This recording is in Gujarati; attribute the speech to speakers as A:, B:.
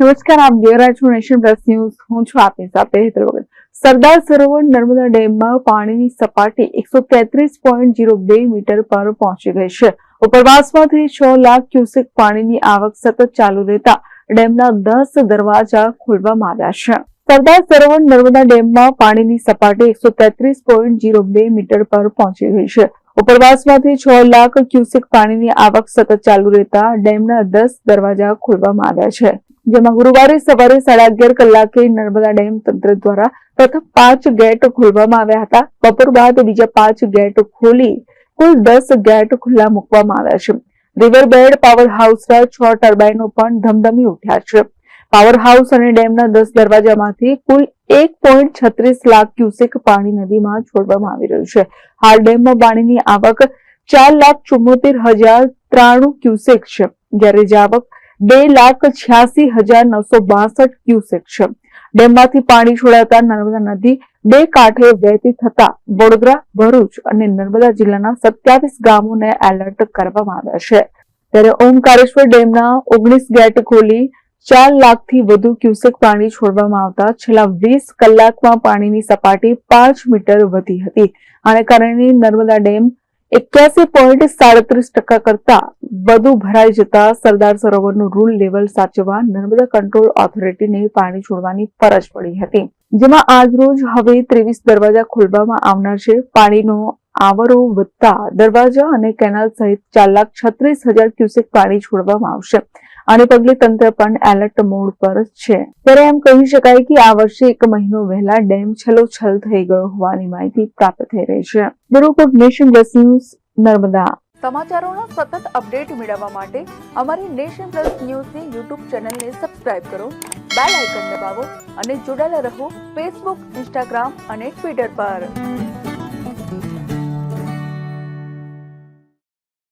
A: નમસ્કાર, આપ છો નેશન પ્લસ ન્યૂઝ. હું છું આપની સાથે હેતર વગર. સરદાર સરોવર નર્મદા ડેમમાં પાણીની સપાટી એકસો તેત્રીસ પોઈન્ટ જીરો બે મીટર પર પહોંચી ગઈ છે. ઉપરવાસમાંથી છ લાખ ક્યુસેક પાણીની આવક સતત ચાલુ રહેતા ડેમના દસ દરવાજા ખોલવામાં આવ્યા છે. સરદાર સરોવર નર્મદા ડેમમાં પાણીની સપાટી એકસો તેત્રીસ પોઈન્ટ જીરો બે મીટર પર પહોંચી ગઈ છે. ઉપરવાસમાંથી છ લાખ ક્યુસેક પાણીની આવક સતત ચાલુ રહેતા ડેમના દસ દરવાજા ખોલવામાં આવ્યા છે. જેમાં ગુરુવારે સવારે સાડા અગિયાર કલાકે નર્મદા ડેમ તંત્ર દ્વારા પ્રથમ પાંચ ગેટ ખોલવામાં આવ્યા હતા. બપોર બાદ બીજા પાંચ ગેટ ખોલી કુલ દસ ગેટ ખુલ્લા મૂકવામાં આવ્યા છે. રિવરબેડ, પાવર હાઉસના છ ટર્બાઇનો પણ ધમધમી ઉઠ્યા છે. પાવર હાઉસ અને ડેમના દસ દરવાજામાંથી કુલ એક પોઈન્ટ છત્રીસ લાખ ક્યુસેક પાણી નદીમાં છોડવામાં આવી રહ્યું છે. હાલ ડેમમાં પાણીની આવક ચાર લાખ ચુમ્મોતેર હજાર ત્રાણું ક્યુસેક છે, જ્યારે જે આવક બે લાખ છ્યાસી હજાર નવસો બાસઠ ક્યુસેક છે. ડેમમાંથી પાણી છોડાતા નર્મદા નદી બે કાંઠે વહેતી થતા વડોદરા, ભરૂચ અને નર્મદા જિલ્લાના સત્યાવીસ ગામોને એલર્ટ કરવામાં આવ્યા છે. ત્યારે ઓમકારેશ્વર ડેમના ઓગણીસ ગેટ ખોલી ચાર લાખથી વધુ ક્યુસેક પાણી છોડવામાં આવતા છેલ્લા વીસ કલાકમાં પાણીની સપાટી પાંચ મીટર વધી હતી. આને કારણે નર્મદા ડેમ એક્યાસી પોઈન્ટ સાડત્રીસ ટકા કરતા વધુ ભરાઈ જતા સરદાર સરોવરનું રૂલ લેવલ સાચવવા નર્મદા કંટ્રોલ ઓથોરિટીને પાણી છોડવાની ફરજ પડી હતી. જેમાં આજરોજ હવે ત્રેવીસ દરવાજા ખોલવામાં આવનાર છે. પાણીનો આવરો વધતા દરવાજા અને કેનાલ સહિત ચાર લાખ છત્રીસ હજાર ક્યુસેક પાણી છોડવામાં આવશે. આને પગલે તંત્ર પણ એલર્ટ મોડ પર છે. ત્યારે એમ કહી શકાય કે આ વર્ષે એક મહિનો વહેલા ડેમ છલોછલ થઈ ગયો હોવાની માહિતી પ્રાપ્ત થઈ રહી છે. Bureau nation plus news, Narmada.
B: સમાચારોનો સતત અપડેટ મેળવવા માટે અમારી નેશન પ્લસ ન્યૂઝની યુટ્યુબ ચેનલને સબસ્ક્રાઇબ કરો, બેલ આઇકન દબાવો અને જોડાયેલા રહો ફેસબુક ઇન્સ્ટાગ્રામ અને ટ્વિટર પર.